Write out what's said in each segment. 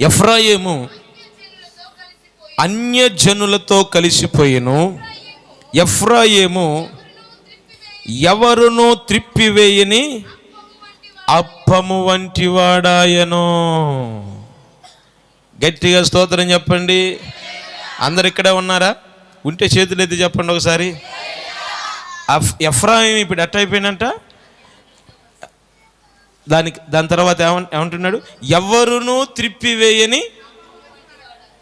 ఎఫ్రాయేము అన్యజనులతో కలిసిపోయిను. ఎఫ్రాయేము ఎవరునూ త్రిప్పివేయని అప్పము వంటి వాడాయను గట్టిగా స్తోత్రం చెప్పండి. అందరు ఇక్కడే ఉన్నారా? ఉంటే చేతులు ఎత్తి చెప్పండి ఒకసారి. అఫ్ ఎఫ్రాయిం ఇప్పుడు ఎట్ అయిపోయినంట దానికి దాని తర్వాత ఏమ ఏమంటున్నాడు? ఎవరునూ త్రిప్పివేయని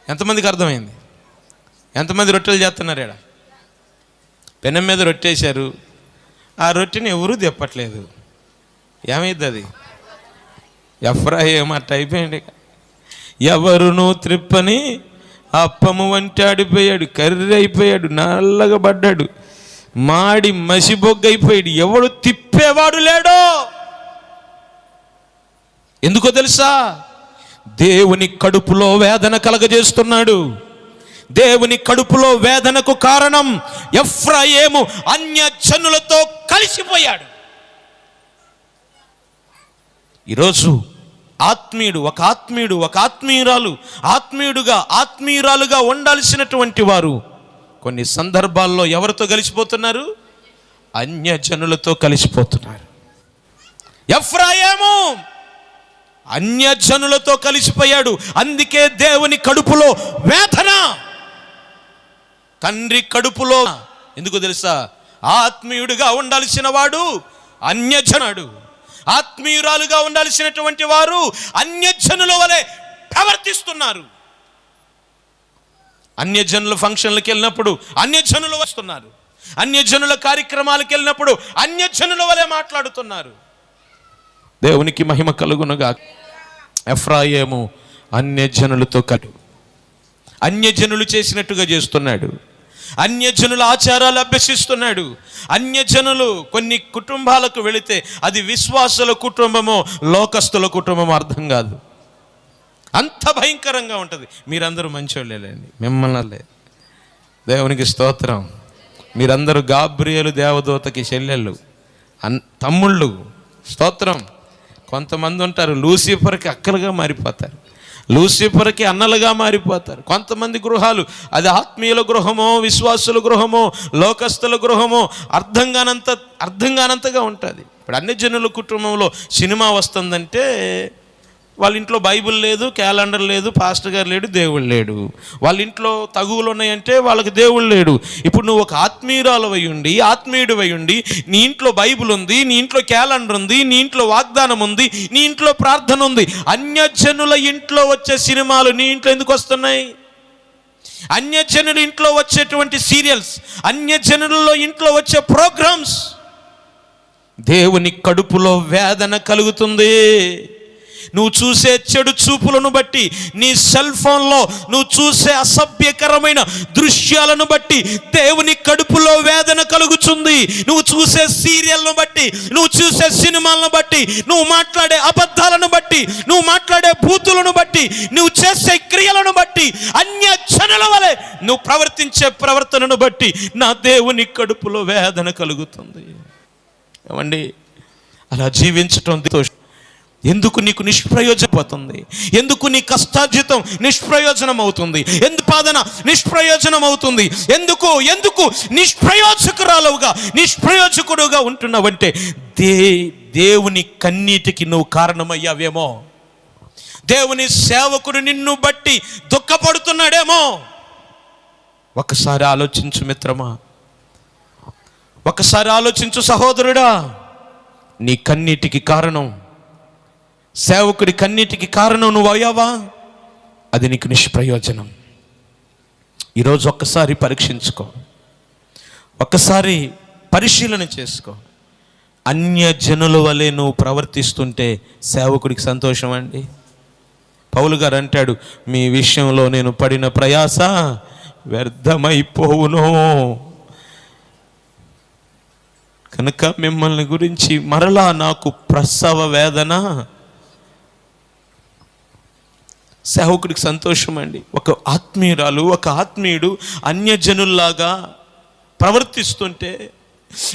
ఎంతమందికి అర్థమైంది? ఎంతమంది రొట్టెలు చేస్తున్నారు ఇక్కడ పెనం మీద రొట్టేశారు. ఆ రొట్టెని ఎవరూ తెప్పట్లేదు. ఏమైద్ది అది? ఎఫ్రాయిం అట్ట అయిపోయింది ఇక. ఎవరునూ త్రిప్పని అప్పము వంటి ఆడిపోయాడు కర్రీ అయిపోయాడు నల్లగా పడ్డాడు మాడి మసిబొగ్గైపోయాడు. ఎవడు తిప్పేవాడు లేడో! ఎందుకో తెలుసా? దేవుని కడుపులో వేదన కలగజేస్తున్నాడు. దేవుని కడుపులో వేదనకు కారణం ఎఫ్రాయేము అన్య జనులతో కలిసిపోయాడు. ఈరోజు ఆత్మీయుడు ఒక ఆత్మీయుడు ఒక ఆత్మీయురాలు ఆత్మీయుడుగా ఆత్మీయురాలుగా ఉండాల్సినటువంటి వారు కొన్ని సందర్భాల్లో ఎవరితో కలిసిపోతున్నారు? అన్యజనులతో కలిసిపోతున్నారు. ఎఫ్రాయేము అన్యజనులతో కలిసిపోయాడు. అందుకే దేవుని కడుపులో వేదన. తండ్రి కడుపులో ఎందుకు తెలుసా? ఆత్మీయుడిగా ఉండాల్సిన వాడు అన్యజనుడు. ఆత్మీయురాలుగా ఉండాల్సినటువంటి వారు అన్యజనుల వలె ప్రవర్తిస్తున్నారు. అన్యజనుల ఫంక్షన్లకు వెళ్ళినప్పుడు అన్యజనులు వస్తున్నారు. అన్యజనుల కార్యక్రమాలకు వెళ్ళినప్పుడు అన్యజనుల వలె మాట్లాడుతున్నారు. దేవునికి మహిమ కలుగునుగా. ఎఫ్రాయేము అన్యజనులతో కలు. అన్యజనులు చేసినట్టుగా చేస్తున్నాడు. అన్యజనుల ఆచారాలు అభ్యసిస్తున్నాడు. అన్యజనులు కొన్ని కుటుంబాలకు వెళితే అది విశ్వాసుల కుటుంబమో లోకస్తుల కుటుంబమో అర్థం కాదు. అంత భయంకరంగా ఉంటుంది. మీరందరూ మంచోళ్ళేలేండి మిమ్మల్ని దేవునికి స్తోత్రం. మీరందరూ గాబ్రియలు దేవదూతకి చెల్లెళ్ళు. అన్ తమ్ముళ్ళు. స్తోత్రం. కొంతమంది ఉంటారు లూసిఫర్కి అక్కలుగా మారిపోతారు లూసిఫర్కి అన్నలుగా మారిపోతారు. కొంతమంది గృహాలు అది ఆత్మీయుల గృహమో విశ్వాసుల గృహమో లోకస్తుల గృహమో అర్థం కానంత అర్థం కానంతగా ఉంటుంది. ఇప్పుడు అన్ని జనుల కుటుంబంలో సినిమా వస్తుందంటే వాళ్ళ ఇంట్లో బైబిల్ లేదు క్యాలెండర్ లేదు పాస్టర్ గారు లేడు దేవుడు లేడు. వాళ్ళ ఇంట్లో తగువులు ఉన్నాయంటే వాళ్ళకి దేవుడు లేడు. ఇప్పుడు నువ్వు ఒక ఆత్మీయురాలు ఉండి ఆత్మీయుడు ఉండి నీ ఇంట్లో బైబిల్ ఉంది నీ ఇంట్లో క్యాలెండర్ ఉంది నీ ఇంట్లో వాగ్దానం ఉంది నీ ఇంట్లో ప్రార్థన ఉంది. అన్యజనుల ఇంట్లో వచ్చే సినిమాలు నీ ఇంట్లో ఎందుకు వస్తున్నాయి? అన్యజనుల ఇంట్లో వచ్చేటువంటి సీరియల్స్ అన్యజనులలో ఇంట్లో వచ్చే ప్రోగ్రామ్స్ దేవుని కడుపులో వేదన కలుగుతుంది. నువ్వు చూసే చెడు చూపులను బట్టి నీ సెల్ ఫోన్లో నువ్వు చూసే అసభ్యకరమైన దృశ్యాలను బట్టి దేవుని కడుపులో వేదన కలుగుతుంది. నువ్వు చూసే సీరియల్ను బట్టి నువ్వు చూసే సినిమాలను బట్టి నువ్వు మాట్లాడే అబద్ధాలను బట్టి నువ్వు మాట్లాడే బూతులను బట్టి నువ్వు చేసే క్రియలను బట్టి అన్య జనుల వలె నువ్వు ప్రవర్తించే ప్రవర్తనను బట్టి నా దేవుని కడుపులో వేదన కలుగుతుంది. ఏమండి? అలా జీవించటం దోషం ఎందుకు నీకు నిష్ప్రయోజనపోతుంది? ఎందుకు నీ కష్టార్జితం నిష్ప్రయోజనం అవుతుంది ఎందు పాదన నిష్ప్రయోజనం అవుతుంది ఎందుకు ఎందుకు నిష్ప్రయోజకురాలుగా నిష్ప్రయోజకుడుగా ఉంటున్నావంటే దే దేవుని కన్నీటికి నువ్వు కారణమయ్యావేమో. దేవుని సేవకుడు నిన్ను బట్టి దుఃఖపడుతున్నాడేమో. ఒకసారి ఆలోచించు మిత్రమా. ఒకసారి ఆలోచించు సహోదరుడా నీ కన్నీటికి కారణం సేవకుడి కన్నిటికి కారణం నువ్వు అయ్యావా? అది నీకు నిష్ప్రయోజనం. ఈరోజు ఒక్కసారి పరీక్షించుకో. ఒక్కసారి పరిశీలన చేసుకో. అన్య జనుల వలె నువ్వు ప్రవర్తిస్తుంటే సేవకుడికి సంతోషం అండి? పౌలు గారు అంటాడు మీ విషయంలో నేను పడిన ప్రయాస వ్యర్థమైపోవును. కనుక మిమ్మల్ని గురించి మరలా నాకు ప్రసవ వేదన సేవకుడికి సంతోషం అండి ఒక ఆత్మీయురాలు ఒక ఆత్మీయుడు అన్యజనుల్లాగా ప్రవర్తిస్తుంటే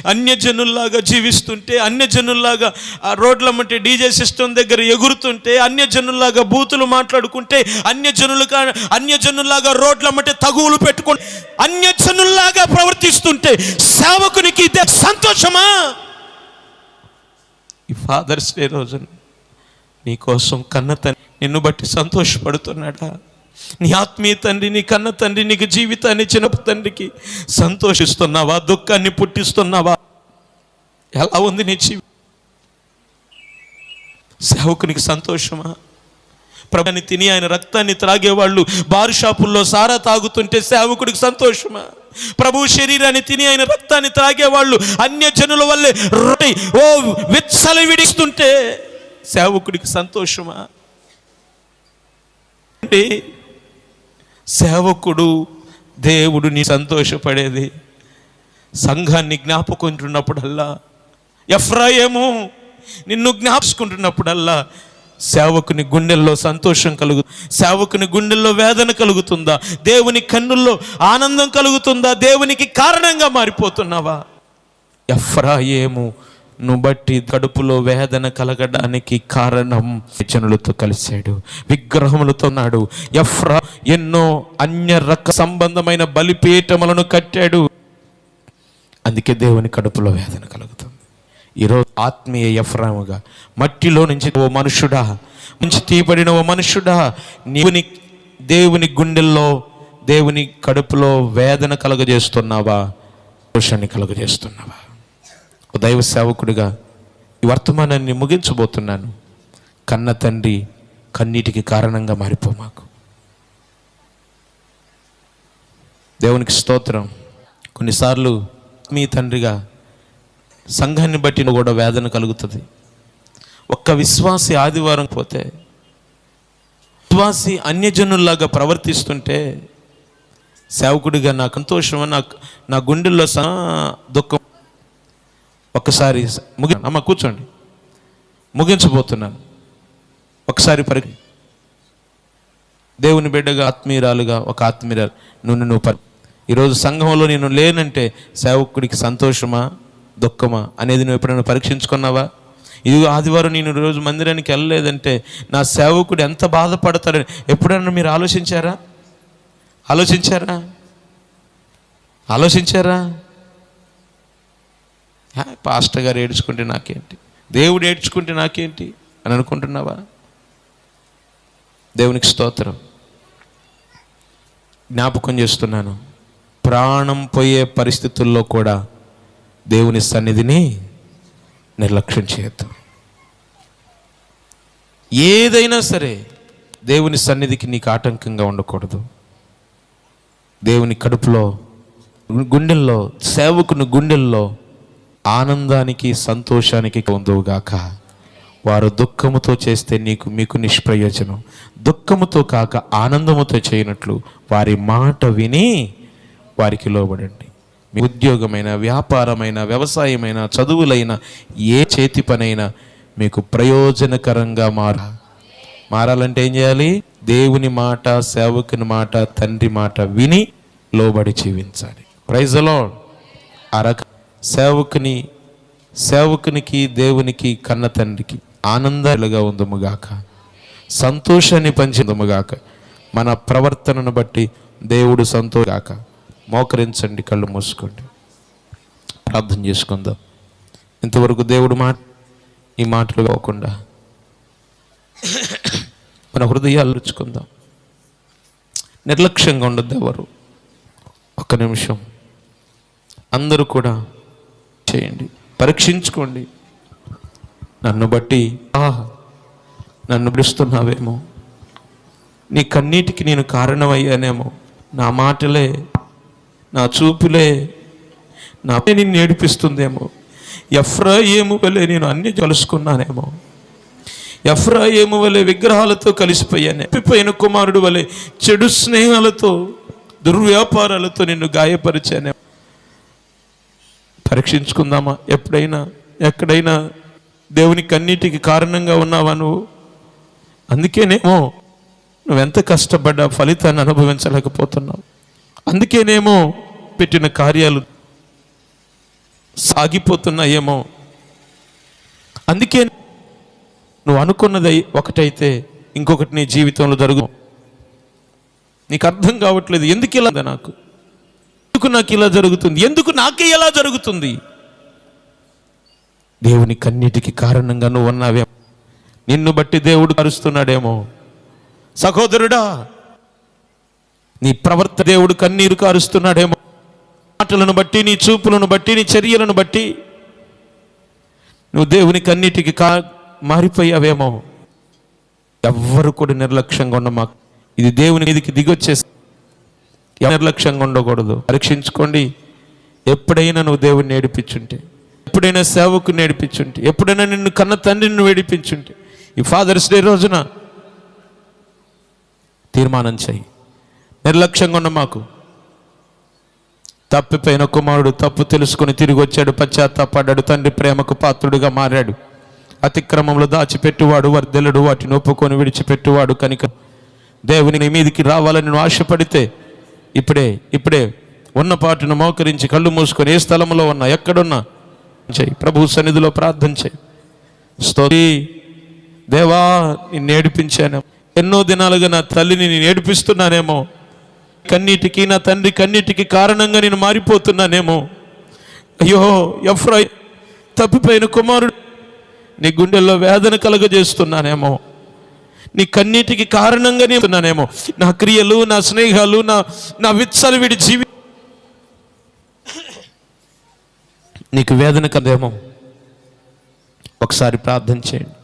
అన్యజనుల్లాగా జీవిస్తుంటే అన్యజనుల్లాగా ఆ రోడ్ల మట్టి డీజే సిస్టమ్ దగ్గర ఎగురుతుంటే అన్యజనుల్లాగా బూతులు మాట్లాడుకుంటే అన్యజనులుగా అన్యజనుల్లాగా రోడ్ల మట్టి తగువులు పెట్టుకుంటే అన్యజనుల్లాగా ప్రవర్తిస్తుంటే సేవకునికి ఇదే సంతోషమా? ఈ ఫాదర్స్ డే రోజున నీ కోసం కన్న తండ్రి నిన్ను బట్టి సంతోషపడుతున్నాడా? నీ ఆత్మీయ తండ్రి నీ కన్న తండ్రి నీకు జీవితాన్ని ఇచ్చిన తండ్రికి సంతోషిస్తున్నావా? దుఃఖాన్ని పుట్టిస్తున్నావా? ఎలా ఉంది నీ జీవి సేవకునికి సంతోషమా? ప్రభుని తిని ఆయన రక్తాన్ని త్రాగేవాళ్ళు బారు షాపుల్లో సారా తాగుతుంటే సేవకుడికి సంతోషమా? ప్రభు శరీరాన్ని తిని ఆయన రక్తాన్ని త్రాగేవాళ్ళు అన్య జనుల వల్లే రొట్టె ఓ విత్సలు విడిస్తుంటే సేవకుడికి సంతోషమా? అంటే సేవకుడు దేవుడు నీ సంతోషపడేది. సంఘాన్ని జ్ఞాపకుంటున్నప్పుడల్లా ఎఫ్రాయేము నిన్ను జ్ఞాపించుకుంటున్నప్పుడల్లా సేవకుని గుండెల్లో సంతోషం కలుగు సేవకుని గుండెల్లో వేదన కలుగుతుందా? దేవుని కన్నుల్లో ఆనందం కలుగుతుందా? దేవునికి కారణంగా మారిపోతున్నావా? ఎఫ్రాయేము ను బట్టి కడుపులో వేదన కలగడానికి కారణం జనులతో కలిశాడు విగ్రహములతో నాడు ఎఫ్రా ఎన్నో అన్య రక సంబంధమైన బలిపీఠములను కట్టాడు. అందుకే దేవుని కడుపులో వేదన కలుగుతుంది. ఈరోజు ఆత్మీయ ఎఫ్రాముగా మట్టిలో నుంచి ఓ మనుషుడా నుంచి తీయబడిన ఓ మనుషుడా నీవుని దేవుని గుండెల్లో దేవుని కడుపులో వేదన కలుగజేస్తున్నావా? దోషాన్ని కలుగజేస్తున్నావా? దైవ సేవకుడిగా ఈ వర్తమానాన్ని ముగించబోతున్నాను. కన్న తండ్రి కన్నీటికి కారణంగా మారిపో మాకు. దేవునికి స్తోత్రం. కొన్నిసార్లు మీ తండ్రిగా సంఘాన్ని బట్టి కూడా వేదన కలుగుతుంది. ఒక్క విశ్వాసి ఆదివారం పోతే విశ్వాసి అన్యజనుల్లాగా ప్రవర్తిస్తుంటే సేవకుడిగా నాకు సంతోషం నా నా గుండెల్లో సా దుఃఖం ఒక్కసారి ముగి అమ్మ కూర్చోండి. ముగించబోతున్నాను. ఒకసారి పరి దేవుని బిడ్డగా ఆత్మీయురాలుగా ఒక ఆత్మీయురాలు నువ్వు నువ్వు పరి ఈరోజు సంఘంలో నేను లేనంటే సేవకుడికి సంతోషమా దుఃఖమా అనేది నువ్వు ఎప్పుడైనా పరీక్షించుకున్నావా? ఇది ఆదివారం నేను రోజు మందిరానికి వెళ్ళలేదంటే నా సేవకుడు ఎంత బాధపడతాడని ఎప్పుడైనా మీరు ఆలోచించారా? ఆలోచించారా? ఆలోచించారా? పాస్టర్ గారు ఏడ్చుకుంటే నాకేంటి? దేవుడు ఏడ్చుకుంటే నాకేంటి? అని అనుకుంటున్నావా? దేవునికి స్తోత్రం. జ్ఞాపకం చేస్తున్నాను. ప్రాణం పోయే పరిస్థితుల్లో కూడా దేవుని సన్నిధిని నిర్లక్ష్యం చేయొద్దు. ఏదైనా సరే దేవుని సన్నిధికి నీకు ఆటంకంగా ఉండకూడదు. దేవుని కడుపులో గుండెల్లో సేవకుని గుండెల్లో ఆనందానికి సంతోషానికి పొందువుగాక వారు దుఃఖముతో చేస్తే నీకు మీకు నిష్ప్రయోజనం. దుఃఖముతో కాక ఆనందముతో చేయనట్లు వారి మాట విని వారికి లోబడండి. మీ ఉద్యోగమైన వ్యాపారమైన వ్యవసాయమైన చదువులైన ఏ చేతి పనైనా మీకు ప్రయోజనకరంగా మార. మారాలంటే ఏం చేయాలి? దేవుని మాట సేవకుని మాట తండ్రి మాట విని లోబడి జీవించాలి. ప్రైజలో అరక సేవకుని సేవకునికి దేవునికి కన్న తండ్రికి ఆనందాలుగా ఉందముగాక. సంతోషాన్ని పంచిందముగాక. మన ప్రవర్తనను బట్టి దేవుడు సంతోషాక మోకరించండి కళ్ళు మూసుకోండి. ప్రార్థన చేసుకుందాం. ఇంతవరకు దేవుడు మాట ఈ మాటలు కాకుండా మన హృదయాలు రుచుకుందాం. నిర్లక్ష్యంగా ఉండద్దు ఎవరు. ఒక్క నిమిషం. అందరూ కూడా చేయండి. పరీక్షించుకోండి. నన్ను బట్టి ఆ నన్ను పిలుస్తున్నావేమో. నీ కన్నీటికి నేను కారణమయ్యానేమో. నా మాటలే నా చూపులే నా నిన్ను ఏడిపిస్తుందేమో. ఎఫ్రాయేము వలె నేను అన్ని కలుసుకున్నానేమో ఎఫ్రాయేము వలె విగ్రహాలతో కలిసిపోయాను. ఎప్పిపోయిన కుమారుడు వలె చెడు స్నేహాలతో దుర్వ్యాపారాలతో నిన్ను గాయపరిచానేమో. పరీక్షించుకుందామా? ఎప్పుడైనా ఎక్కడైనా దేవుని కన్నీటికి కారణంగా ఉన్నావా నువ్వు? అందుకేనేమో నువ్వెంత కష్టపడ్డా ఫలితాన్ని అనుభవించలేకపోతున్నావు. అందుకేనేమో పెట్టిన కార్యాలు సాగిపోతున్నాయేమో. అందుకే నువ్వు అనుకున్నది ఒకటైతే ఇంకొకటి నీ జీవితంలో జరుగు. నీకు అర్థం కావట్లేదు. ఎందుకు ఇలా నాకు? ఎందుకు నాకు ఇలా జరుగుతుంది? ఎందుకు నాకే ఎలా జరుగుతుంది? దేవుని కన్నిటికి కారణంగా నువ్వు ఉన్నావే. నిన్ను బట్టి దేవుడు కరుస్తున్నాడేమో సహోదరుడా నీ ప్రవర్త దేవుడు కన్నీరు కారుస్తున్నాడేమో. మాటలను బట్టి నీ చూపులను బట్టి నీ చర్యలను బట్టి నువ్వు దేవుని కన్నిటికి కా మారిపోయావేమో. ఎవ్వరు కూడా నిర్లక్ష్యంగా ఉన్న మాకు ఇది దేవుని మీదకి దిగొచ్చేసి నిర్లక్ష్యంగా ఉండకూడదు పరీక్షించుకోండి. ఎప్పుడైనా నువ్వు దేవుని నేర్పించుంటే ఎప్పుడైనా సేవకు నేర్పించుంటే ఎప్పుడైనా నిన్ను కన్న తండ్రిని వేడిపించుంటే ఈ ఫాదర్స్ డే రోజున తీర్మానం చేయి. నిర్లక్ష్యంగా ఉన్న మాకు. తప్పిపోయిన కుమారుడు తప్పు తెలుసుకుని తిరిగి వచ్చాడు పశ్చాత్తాపడ్డాడు తండ్రి ప్రేమకు పాత్రుడిగా మారాడు. అతిక్రమంలో దాచిపెట్టువాడు వర్దెలడు వాటిని ఒప్పుకొని విడిచిపెట్టువాడు కనుక దేవుని మీదికి రావాలని నువ్వు ఆశపడితే ఇప్పుడే ఇప్పుడే ఉన్న పాటును మోకరించి కళ్ళు మూసుకొని ఏ స్థలంలో ఉన్నా ఎక్కడున్నా చేయి. ప్రభు సన్నిధిలో ప్రార్థన చేయి. స్తోతి దేవా నేను నేర్పించాను ఎన్నో దినాలుగా నా తల్లిని నేను ఏడిపిస్తున్నానేమో. కన్నీటికి నా తండ్రి కన్నీటికి కారణంగా నేను మారిపోతున్నానేమో. అయ్యో ఎఫ్రై తప్పిపోయిన కుమారుడు నీ గుండెల్లో వేదన కలుగజేస్తున్నానేమో. నీ కన్నీటికి కారణంగానే ఉన్నానేమో. నా క్రియలు నా స్నేహాలు నా నా విచ్చలవిడి జీవి నీకు వేదన కదేమో ఒకసారి ప్రార్థన చేయండి.